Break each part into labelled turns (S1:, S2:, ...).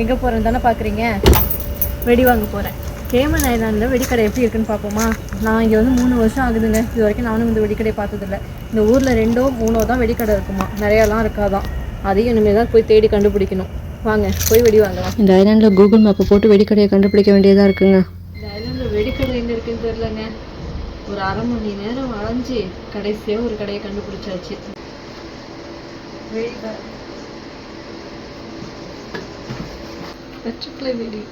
S1: எங்கே போகிறேன்னு தானே பார்க்குறீங்க வெடி வாங்க போகிறேன் கேமன் ஐலாண்டில் வெடிக்கடை எப்படி இருக்குன்னு பார்ப்போமா? நான் இங்கே வந்து மூணு வருஷம் ஆகுதுங்க. இது வரைக்கும் நானும் இந்த வெடிக்கடை பார்த்ததில்ல. இந்த ஊரில் ரெண்டோ மூணோ தான் வெடிக்கடை இருக்குமா? நிறையாலாம் இருக்காதான். அதையும் இனிமேல் தான் போய் தேடி கண்டுபிடிக்கணும். வாங்க போய் வெடி வாங்கலாம்
S2: இந்த ஐலாண்டில் கூகுள் மேப்பை போட்டு வெடிக்கடையை கண்டுபிடிக்க வேண்டியதாக இருக்குங்க.
S1: இந்த ஐலாண்டில் வெடிக்கடை எங்கே இருக்குன்னு தெரிலங்க ஒரு அரை மணி நேரம் அலைஞ்சு கடைசியாக ஒரு கடையை கண்டுபிடிச்சாச்சு. வெடிக்கடை. பச்சைக்கிளை வெடி.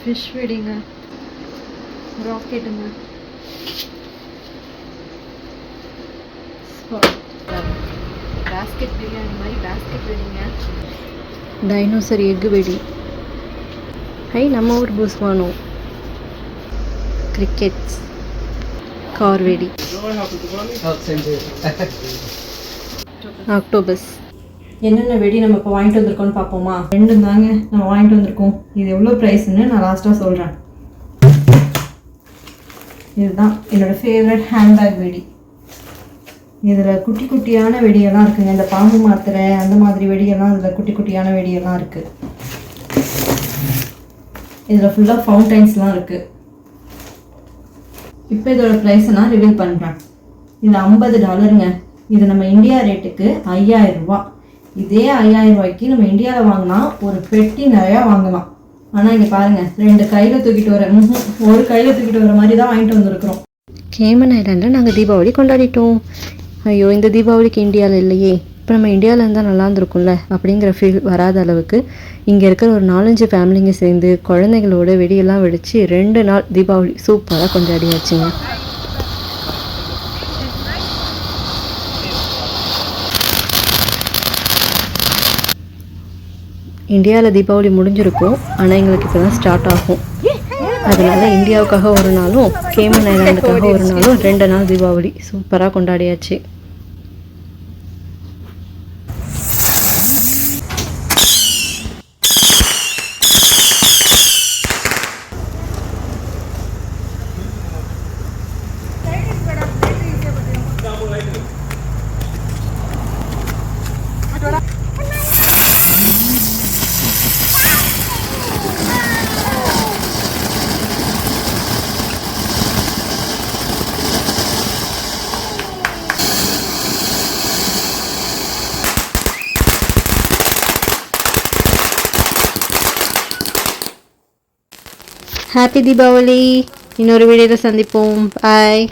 S1: ஃபிஷ் வெடிங்க. ராக்கெட்டுங்க பேஸ்கெட் பிரியாணி மாதிரி பேஸ்கெட் வெடிங்க.
S2: டைனோசர் எக்கு வெடி. ஹை நம்ம ஊர் பூஸ்வானோ கிரிக்கெட்ஸ் கார் வெடி. ஆக்டோபஸ்
S1: என்னென்ன வெடி நம்ம இப்போ வாங்கிட்டு வந்திருக்கோம்னு பார்ப்போமா? ரெண்டும் தாங்க நம்ம வாங்கிட்டு வந்திருக்கோம். இது எவ்வளோ ப்ரைஸ்ன்னு நான் லாஸ்ட்டாக சொல்கிறேன் இதுதான் என்னோடய ஃபேவரட் ஹேண்ட்பேக் வெடி. இதில் குட்டி குட்டியான வெடியெல்லாம் இருக்குங்க. இந்த பாம்பு மாத்திரை அந்த மாதிரி வெடியெல்லாம் இதில் குட்டி குட்டியான வெடியெல்லாம் இருக்குது இதில் ஃபுல்லாக ஃபவுண்டைன்ஸ்லாம் இருக்குது இப்போ இதோட ப்ரைஸை நான் ரிவீல் பண்ணுறேன் இது ஐம்பது டாலருங்க இது நம்ம இந்தியா ரேட்டுக்கு ஐயாயிரம் ரூபாய். இதே ஐயாயிரம் ரூபாய்க்கு நம்ம இந்தியாவில் வாங்கினா ஒரு பெட்டி நிறையா வாங்கலாம். ஆனால் இங்கே பாருங்கள் ரெண்டு கையில் தூக்கிட்டு வர ஒரு கையில் தூக்கிட்டு வர மாதிரி தான் வாங்கிட்டு வந்திருக்கிறோம்.
S2: கேமன் ஐலாண்டில் நாங்கள் தீபாவளி கொண்டாடிட்டோம். ஐயோ இந்த தீபாவளிக்கு இந்தியாவில் இல்லையே. இப்போ நம்ம இந்தியாவில் இருந்தால் நல்லா இருந்திருக்கும்ல அப்படிங்கிற ஃபீல் வராத அளவுக்கு இங்கே இருக்கிற ஒரு நாலஞ்சு ஃபேமிலிங்க சேர்ந்து குழந்தைங்களோட வெடியெல்லாம் வெடித்து ரெண்டு நாள் தீபாவளி சூப்பராக கொண்டாடியாச்சுங்க. இந்தியாவில் தீபாவளி முடிஞ்சிருக்கும். ஆனால் எங்களுக்கு இப்போ தான் ஸ்டார்ட் ஆகும். அதனால இந்தியாவுக்காக ஒரு நாளும் கேமன் ஐலாண்டுக்காக ஒரு நாளும் ரெண்டு நாள் தீபாவளி. சூப்பராக கொண்டாடியாச்சு. ஹாப்பி தீபாவளி இன்னொரு வீடியோவில் சந்திப்போம் பாய்